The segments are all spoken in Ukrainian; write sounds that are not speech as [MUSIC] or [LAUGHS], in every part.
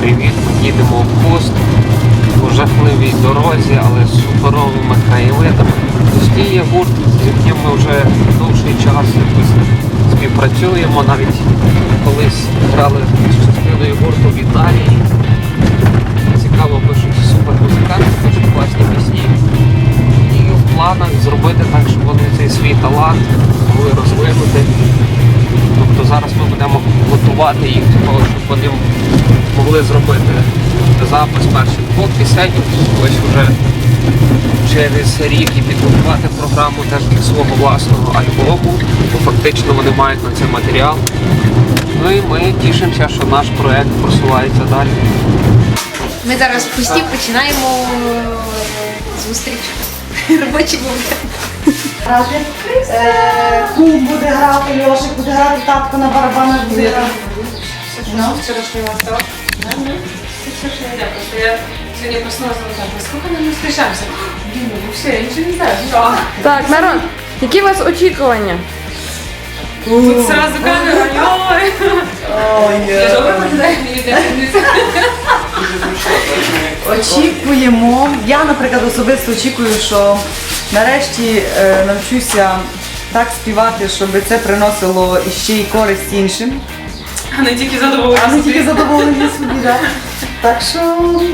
привіт! Їдемо в Хуст по жахливій дорозі, але з суперовими краєвидами. Є гурт, з яким ми вже довший час співпрацюємо. Навіть колись грали з частиною гурту в Італії. Цікаво пишуть супер музиканти, дуже класні пісні. І в планах зробити так, щоб вони цей свій талант могли розвинути. Тобто зараз ми будемо готувати їх щоб вони могли зробити запис перших двох пісень, ось вже через рік і підготувати програму теж для свого власного альбому, бо фактично вони мають на це матеріал. Ну і ми тішимося, що наш проект просувається далі. Ми зараз в пусті починаємо е, зустріч. [LAUGHS] Робочий момент. Е, Кум буде грати, Льошик буде грати, татко на барабанах буде грати. Ну. вчорашнего осталось? Я сегодня проснулась и думала, «Во сколько нам мы встречаемся? Блин, ну все, я ничего не знаю. А, Так, народ, які у вас очікування? Тут сразу камера, ой. Ой, Я добре виглядаю, мені Очікуємо. Я, наприклад, особисто очікую, що нарешті е, навчуся так співати, щоб це приносило іще й користь іншим, А не тільки задоволення. а не тільки задоволення собі. Да. Так що,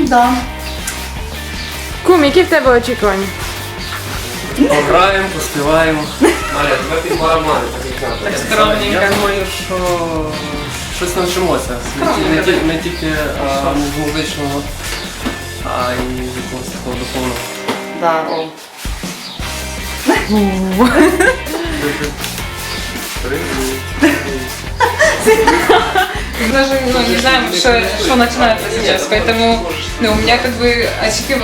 да. Кум, які в тебе очікування? Пограємо, поспіваємо. Маля, тебе під барабани, так як треба. Так скромненько. Я думаю, що щось навчимося. Не, ті- не, ті- не тільки а, з музичного, а й з якогось такого духовного. Да, о. Даже ну, не знаем, что, что начинается сейчас, поэтому ну, у меня как бы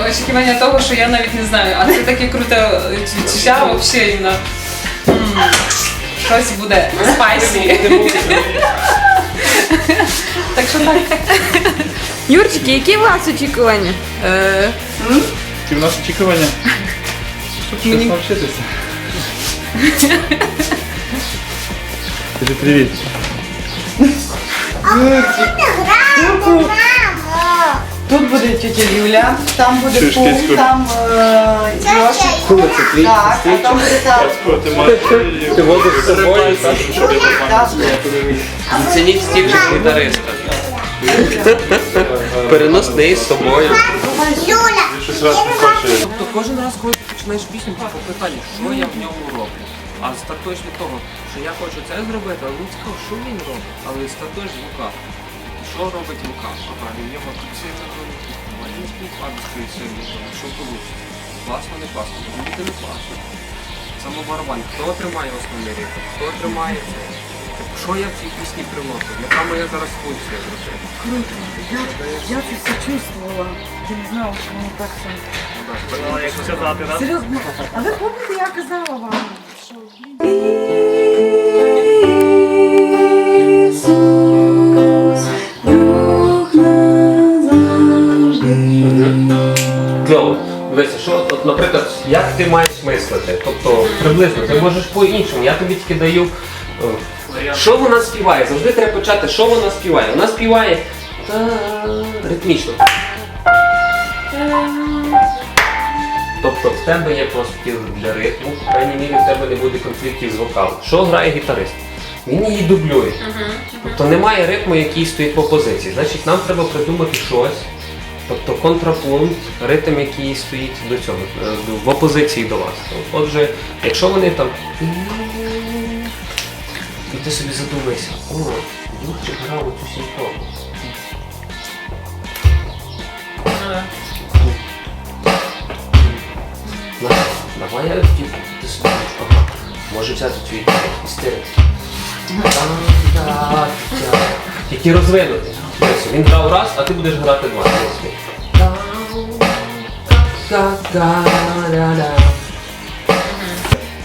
очікування того, що я навіть не знаю, а це таке круте відчуття вообще іменно. Щось буде спайсі. Так що так. Юрчики, які у вас очікування? Е, Які в нас очікування? Щоб щось навчитися. Скажи привіт. Тут буде тетя Юля, там буде кицьку? там е, Льошик. Так, а там буде татко. Ти водиш з собою, так? Зацініть стіль гітариста. Переносний з собою. хоче. Тобто кожен раз, коли ти починаєш пісню, питання, що я в ньому роблю. А стартуєш від того, що я хочу це зробити, але цікаво, що він робить. Але стартуєш з Лука. Що робить Лука? Ага, він є сильно робить. Він співпадський сильний, що вийде. Класно, не класно, це не класно. Саме барабан. Хто тримає основний ритм, хто тримає це? Що я в цій пісні приношу? Яка моя зараз функція зробити? Я це все чувствувала. Я не знала, що воно так все. Сказати. Серйозно. А ви пам'ятаєте, я казала вам, Кльово. Дивися, що наприклад, як ти маєш мислити? Тобто приблизно, ти можеш по-іншому. Я тобі тільки даю. е, Що вона співає? Завжди треба почати, що вона співає. Вона співає та ритмічно. Тобто в тебе є простір для ритму, в крайній мірі в тебе не буде конфліктів з вокалом. Що грає гітарист? Він її дублює. Тобто немає ритму, який стоїть в опозиції. Значить, нам треба придумати щось. Тобто контрапункт, ритм, який стоїть до цього, е, в опозиції до вас. Отже, якщо вони там. І ти собі задумайся, о, Юрчик грав оцю симфонію. Давай я типу, ти собі може взяти твій істерик. Тільки розвинути. Він грав раз, а ти будеш грати два.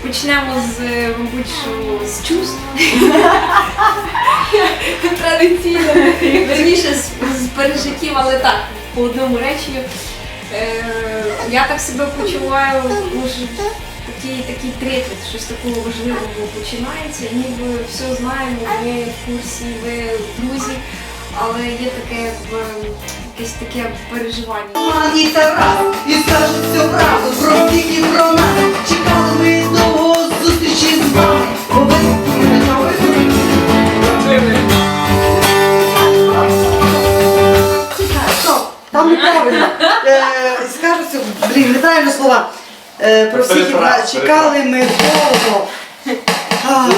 Почнемо з, мабуть, що з чувств. Традиційно. Верніше з, з пережиттів, але так, по одному реченню. Е, я так себе почуваю, може, такий, такий трепет, щось такого важливого починається. Ніби все знаємо, ми в курсі, ви друзі. але є таке якесь таке переживання. І Тарас, і скажуть всю правду про всіх і про нас. Там неправильно. Е, Скажуть, блін, неправильно слова. Е, Про всіх. Чекали ми довго. А.